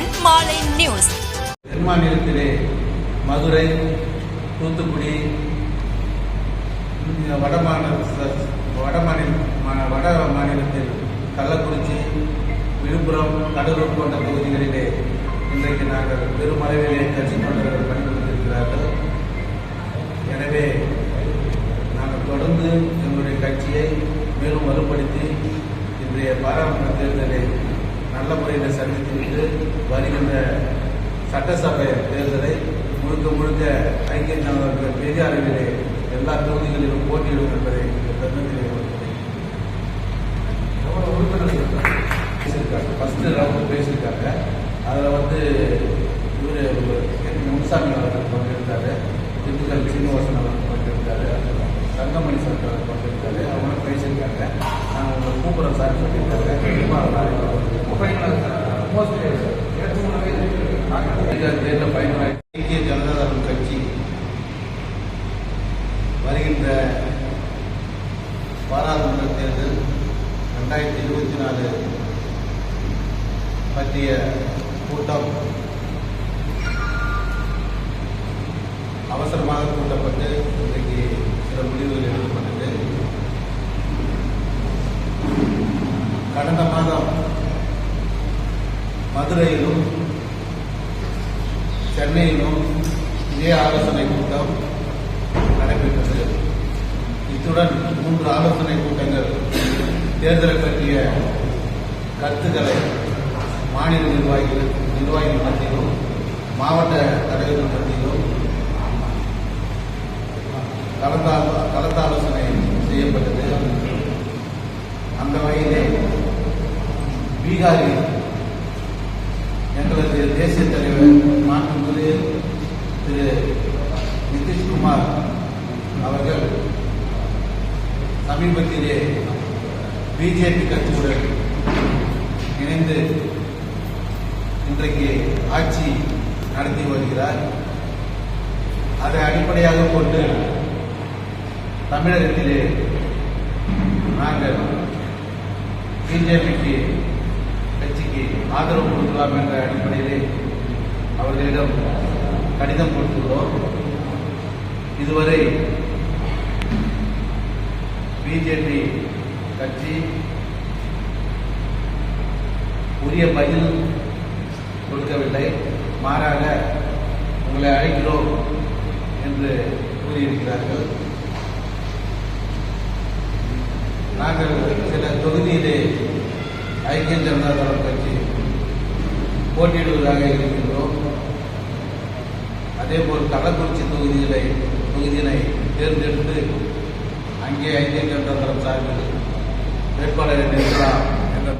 இத்துடன் மாலை நியூஸ். தென்மாநிலத்திலே மதுரை தூத்துக்குடி வடமாநில வட மாநிலத்தில் கள்ளக்குறிச்சி விழுப்புரம் கடலூர் போன்ற பகுதிகளிலே இன்றைக்கு நாங்கள் பெருமளவிலே கட்சி தொண்டர்கள் பணிபுரிந்திருக்கிறார்கள். எனவே நாங்கள் தொடர்ந்து எங்களுடைய கட்சியை மேலும் வலுப்படுத்தி இன்றைய பாராளுமன்ற தேர்தலை நல்ல முறையில் சந்தித்துவிட்டு வருகின்ற சட்டசபை தேர்தலை முழுக்க முழுக்க ஐக்கிய ஜனதா பெரிய அளவிலே எல்லா தொகுதிகளிலும் போட்டியிடும் என்பதை இந்த தருணத்திலே உறுப்பினர்கள் பேசியிருக்காங்க? ஃபர்ஸ்ட் ரவுண்ட் பேசியிருக்காங்க. அதில் வந்து இவர் முனுசாமி ஐக்கிய ஜனதாதளம் கட்சி வருகின்ற பாராளுமன்ற தேர்தல் ரெண்டாயிரத்தி இருபத்தி நாலு பற்றிய கூட்டம் அவசரமாக கூட்டப்பட்டு இன்றைக்கு சில முடிவுகள் எடுக்கப்பட்டது கடந்த மாதம் மதுரையிலும் சென்னையிலும் இதே ஆலோசனை கூட்டம் நடைபெற்றது. இத்துடன் மூன்று ஆலோசனை கூட்டங்கள் தேர்தலை பற்றிய கருத்துக்களை மாநில நிர்வாகிகள் நிர்வாகிகள் மத்தியிலும் மாவட்ட தலைவர்கள் மத்தியிலும் கலந்தா கலந்தாலோசனை செய்யப்பட்டது. அந்த வகையிலே பீகாரில் சமீபத்திலே பிஜேபி கட்சியுடன் இணைந்து இன்றைக்கு ஆட்சி நடத்தி வருகிறார். அதை அடிப்படையாக கொண்டு தமிழகத்திலே நாங்கள் பிஜேபிக்கு கட்சிக்கு ஆதரவு கொடுக்கலாம் என்ற அடிப்படையிலே அவர்களிடம் கடிதம் கொடுத்துள்ளோம். இதுவரை பிஜேபி கட்சி உரிய பதில் கொடுக்கவில்லை. மாறாக உங்களை அழைக்கிறோம் என்று கூறியிருக்கிறார்கள். நாங்கள் சில தொகுதியிலே ஐக்கிய ஜனதா தளம் கட்சி போட்டியிடுவதாக இருக்கின்றோம். அதேபோல் கள்ளக்குறிச்சி தொகுதிகளை தொகுதியினை தேர்ந்தெடுத்து அங்கே ஐக்கிய ஜனதா தளம் சார்பில் வேட்பாளரை நிறுத்தலாம்